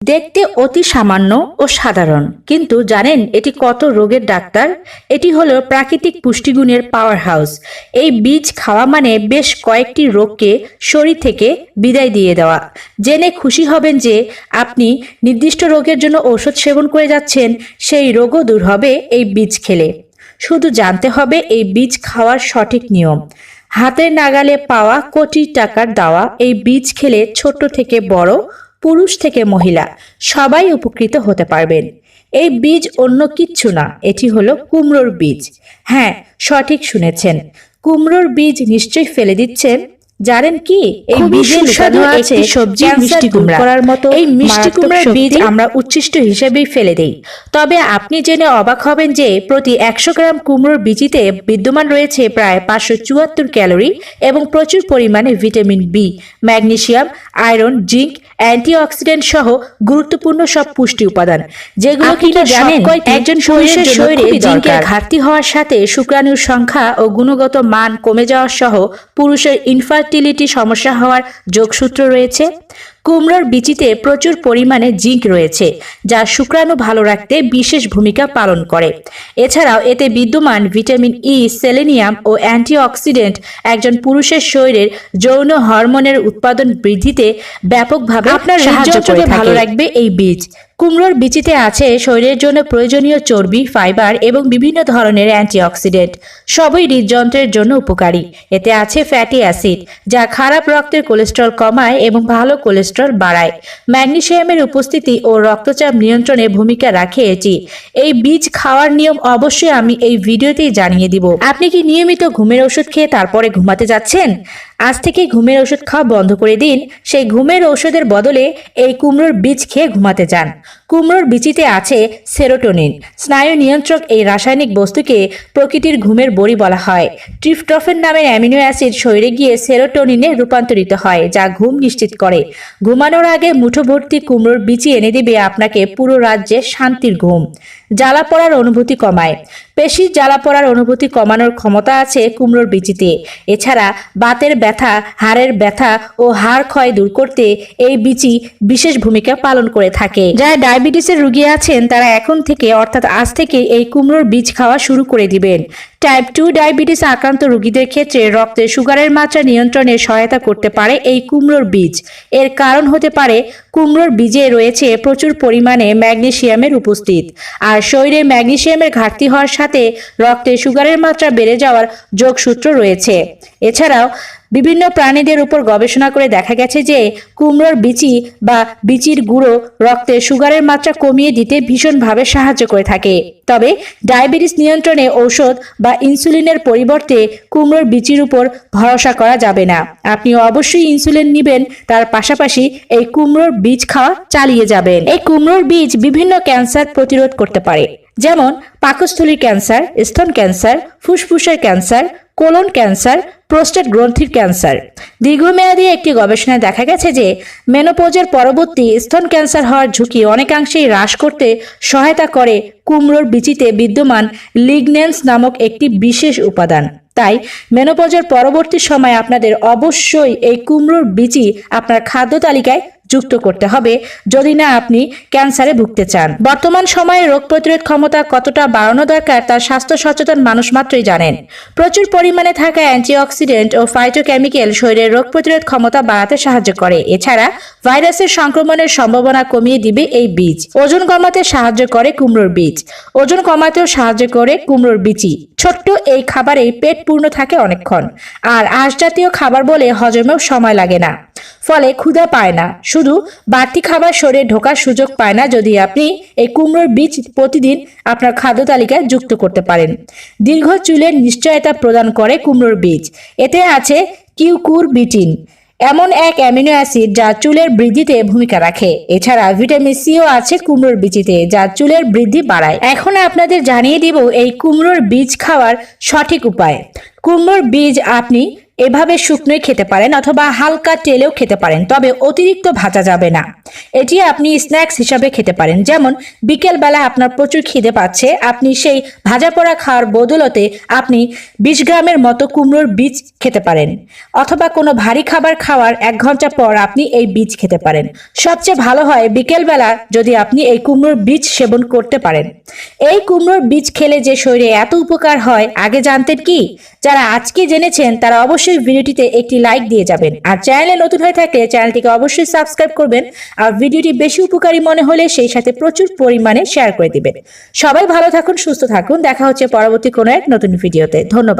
দেখতে অতি সামান্য ও সাধারণ। কিন্তু জানেন এটি কত রোগের ডাক্তার? এটি হলো প্রাকৃতিক পুষ্টিগুণের পাওয়ার হাউস এই বীজ খাওয়া মানে বেশ কয়েকটি রোগকে শরীর থেকে বিদায় দিয়ে দেওয়া। জেনে খুশি হবেন যে আপনি নির্দিষ্ট রোগের জন্য ঔষধ সেবন করে যাচ্ছেন, সেই রোগও দূর হবে এই বীজ খেলে। শুধু জানতে হবে এই বীজ খাওয়ার সঠিক নিয়ম। হাতের নাগালে পাওয়া কোটি টাকার দাওয়া এই বীজ খেলে ছোট থেকে বড় পুরুষ থেকে মহিলা সবাই উপকৃত হতে পারবেন। এই বীজ অন্য কিচ্ছু না এটি হলো কুমড়োর বীজ। হ্যাঁ সঠিক শুনেছেন। কুমড়োর বীজ নিশ্চয়ই ফেলে দিচ্ছেন? জানেন কি? এই বীজে সুস্বাদু আছে সবজি মিষ্টি কুমড়া। করার মতো এই মিষ্টি কুমড়ার বীজ আমরা উচ্ছিষ্ট হিসেবেই ফেলে দেই। তবে আপনি জেনে অবাক হবেন যে প্রতি একশো গ্রাম কুমড়োর বীজিতে বিদ্যমান রয়েছে প্রায় পাঁচশো চুয়াত্তর ক্যালোরি এবং প্রচুর পরিমাণে vitamin B magnesium iron zinc antioxidant সহ গুরুত্বপূর্ণ সব পুষ্টি উপাদান যেগুলো কিনা জানেন একজন পুরুষের শরীরে জিঙ্কের ঘাটতি হওয়ার সাথে শুক্রাণুর সংখ্যা ও গুণগত মান কমে যাওয়া সহ পুরুষের ইনফার্টিলিটি সমস্যা হওয়ার যোগসূত্র রয়েছে। কুমড়োর বিচিতে প্রচুর পরিমাণে জিঙ্ক রয়েছে যা শুক্রাণু ভালো রাখতে বিশেষ ভূমিকা পালন করে। এছাড়াও এতে বিদ্যমান ভিটামিন ই সেলেনিয়াম ও অ্যান্টিঅক্সিডেন্ট একজন পুরুষের শরীরের যৌন হরমোনের উৎপাদন বৃদ্ধিতে ব্যাপকভাবে আপনার সাহায্য করে ভালো রাখবে এই বীজ। কুমড়োর বিচিতে আছে শরীরের জন্য প্রয়োজনীয় চর্বি, ফাইবার এবং বিভিন্ন ধরনের অ্যান্টিঅক্সিডেন্ট। সবই হৃদযন্ত্রের জন্য উপকারী। এতে আছে ফ্যাটি অ্যাসিড, যা খারাপ রক্তের কোলেস্ট্রল কমায় এবং ভালো কোলেস্ট্রল বাড়ায়। ম্যাগনেসিয়ামের উপস্থিতি ও রক্তচাপ নিয়ন্ত্রণে ভূমিকা রাখে এটি। এই বীজ খাওয়ার নিয়ম অবশ্যই আমি এই ভিডিওতেই জানিয়ে দিব। আপনি কি নিয়মিত ঘুমের ওষুধ খেয়ে তারপরে ঘুমাতে যাচ্ছেন? আজ থেকে ঘুমের ওষুধ খাওয়া বন্ধ করে দিন। সেই ঘুমের ওষুধের বদলে এই কুমড়োর বীজ খেয়ে ঘুমাতে যান। কুমড়োর বীচিতে আছে সেরোটোনিন। স্নায়ু নিয়ন্ত্রক এই রাসায়নিক বস্তুকে প্রকৃতির ঘুমের বড়ি বলা হয়। ট্রিফটফেন নামের অ্যামিনো অ্যাসিড শরীরে গিয়ে সেরোটোনিনে রূপান্তরিত হয়, যা ঘুম নিশ্চিত করে। ঘুমানোর আগে মুঠো ভর্তি কুমড়োর বিচি এনে দিবে আপনাকে পুরো রাজ্যে শান্তির ঘুম। জ্বালা পড়ার অনুভূতি কমায়। পেশির জ্বালা পড়ার অনুভূতি কমানোর ক্ষমতা আছে কুমড়োর বিচিতে। এছাড়া বাতের ব্যথা, হাড়ের ব্যথা ও হাড় ক্ষয় দূর করতে এই বিচি বিশেষ ভূমিকা পালন করে থাকে। যারা ডায়াবেটিসের রুগী আছেন, তারা এখন থেকে, অর্থাৎ আজ থেকে এই কুমড়োর বীজ খাওয়া শুরু করে দিবেন। টাইপ টু ডায়াবেটিস আক্রান্ত রোগীদের ক্ষেত্রে রক্তে সুগারের মাত্রা নিয়ন্ত্রণে সহায়তা করতে পারে এই কুমড়োর বীজ। এর কারণ হতে পারে, কুমড়োর বীজে রয়েছে প্রচুর পরিমাণে ম্যাগনেসিয়ামের উপস্থিত। আর শরীরে ম্যাগনেসিয়ামের ঘাটতি হওয়ার সাথে রক্তে সুগারের মাত্রা বেড়ে যাওয়ার যোগসূত্র রয়েছে। এছাড়াও, বিভিন্ন প্রাণীদের উপর গবেষণা করে দেখা গেছে যে কুমড়োর বিচি বা বিচির গুঁড়ো রক্তে সুগারের মাত্রা কমিয়ে দিতে ভীষণভাবে সাহায্য করে থাকে। তবে, ডায়াবেটিস নিয়ন্ত্রণে ঔষধ বা ইনসুলিনের পরিবর্তে কুমড়োর বিচির উপর ভরসা করা যাবে না। আপনি অবশ্যই ইনসুলিন নিবেন, তার পাশাপাশি এই কুমড়োর বীজ খাওয়া চালিয়ে যাবেন। এই কুমড়োর বীজ বিভিন্ন ক্যান্সার প্রতিরোধ করতে পারে, যেমন পাকস্থলীর ক্যান্সার, স্তন ক্যান্সার, ফুসফুসের ক্যান্সার কোলন ক্যান্সার, প্রোস্টেট গ্রন্থির ক্যান্সার। দীর্ঘমেয়াদী একটি গবেষণায় দেখা গেছে যে, মেনোপোজের পরবর্তী স্তন ক্যান্সার হওয়ার ঝুঁকি অনেকাংশেই হ্রাস করতে সহায়তা করে কুমড়োর বিচিতে বিদ্যমান লিগনেন্স নামক একটি বিশেষ উপাদান। তাই, মেনোপজের পরবর্তী সময় আপনাদের অবশ্যই এই কুমড়োর বিচি আপনার খাদ্য তালিকায় যুক্ত করতে হবে যদি না আপনি ক্যান্সারে ভুগতে চান। বর্তমান সময়ে রোগ প্রতিরোধ ক্ষমতা কতটা বাড়ানো দরকার তার স্বাস্থ্য সচেতন মানুষ মাত্রই জানেন। প্রচুর পরিমাণে থাকা অ্যান্টিঅক্সিডেন্ট ও ফাইটোকেমিক্যাল শরীরের রোগ প্রতিরোধ ক্ষমতা বাড়াতে সাহায্য করে। এছাড়া ভাইরাসের সংক্রমণের সম্ভাবনা কমিয়ে দিবে এই বীজ। ওজন কমাতে সাহায্য করে কুমড়োর বীজ। ওজন কমাতেও সাহায্য করে কুমড়োর বিচি। ছোট্ট এই খাবারে পেট পূর্ণ থাকে অনেকক্ষণ। আর আঁশ জাতীয় খাবার বলে হজমেও সময় লাগে না। ফলে ক্ষুধা পায় না। শুধু বাড়তি খাবার শরীরে ঢোকার সুযোগ পায় না যদি আপনি এই কুমড়োর বীজ প্রতিদিন আপনার খাদ্য তালিকায় যুক্ত করতে পারেন। দীর্ঘ চুলের নিশ্চয়তা প্রদান করে কুমড়োর বীজ। এতে আছে কিউকুর বিটিন, এমন এক অ্যামিনো অ্যাসিড যা চুলের বৃদ্ধিতে ভূমিকা রাখে। এছাড়া ভিটামিন সিও আছে কুমড়োর বীজিতে যা চুলের বৃদ্ধি বাড়ায়। এখন আপনাদের জানিয়ে দিব এই কুমড়োর বীজ খাওয়ার সঠিক উপায়। কুমড়োর বীজ আপনি এভাবে শুকনোই খেতে পারেন অথবা হালকা তেলেও খেতে পারেন, তবে অতিরিক্ত ভাজা যাবে না। এটি আপনি স্ন্যাক্স হিসাবে খেতে পারেন, যেমন বিকেলবেলা আপনার প্রচুর খিদে পাচ্ছে, আপনি সেই ভাজা পোড়া খাওয়ার বদলতে আপনি বিশ গ্রামের মতো কুমড়োর বীজ খেতে পারেন, অথবা কোনো ভারী খাবার খাওয়ার এক ঘণ্টা পর আপনি এই বীজ খেতে পারেন। সবচেয়ে ভালো হয় বিকেলবেলা যদি আপনি এই কুমড়োর বীজ সেবন করতে পারেন। এই কুমড়োর বীজ খেলে যে শরীরে এত উপকার হয়, আগে জানতেন কি? যারা আজকে জেনেছেন তারা অবশ্যই ভিডিওটিতে একটি লাইক দিয়ে যাবেন। আর চ্যানেলে নতুন হয়ে থাকলে চ্যানেলটিকে অবশ্যই সাবস্ক্রাইব করবেন আর ভিডিওটি বেশি উপকারী মনে হলে সেই সাথে প্রচুর পরিমাণে শেয়ার করে দিবেন। সবাই ভালো থাকুন, সুস্থ থাকুন। দেখা হচ্ছে পরবর্তী কোনো এক নতুন ভিডিওতে। ধন্যবাদ।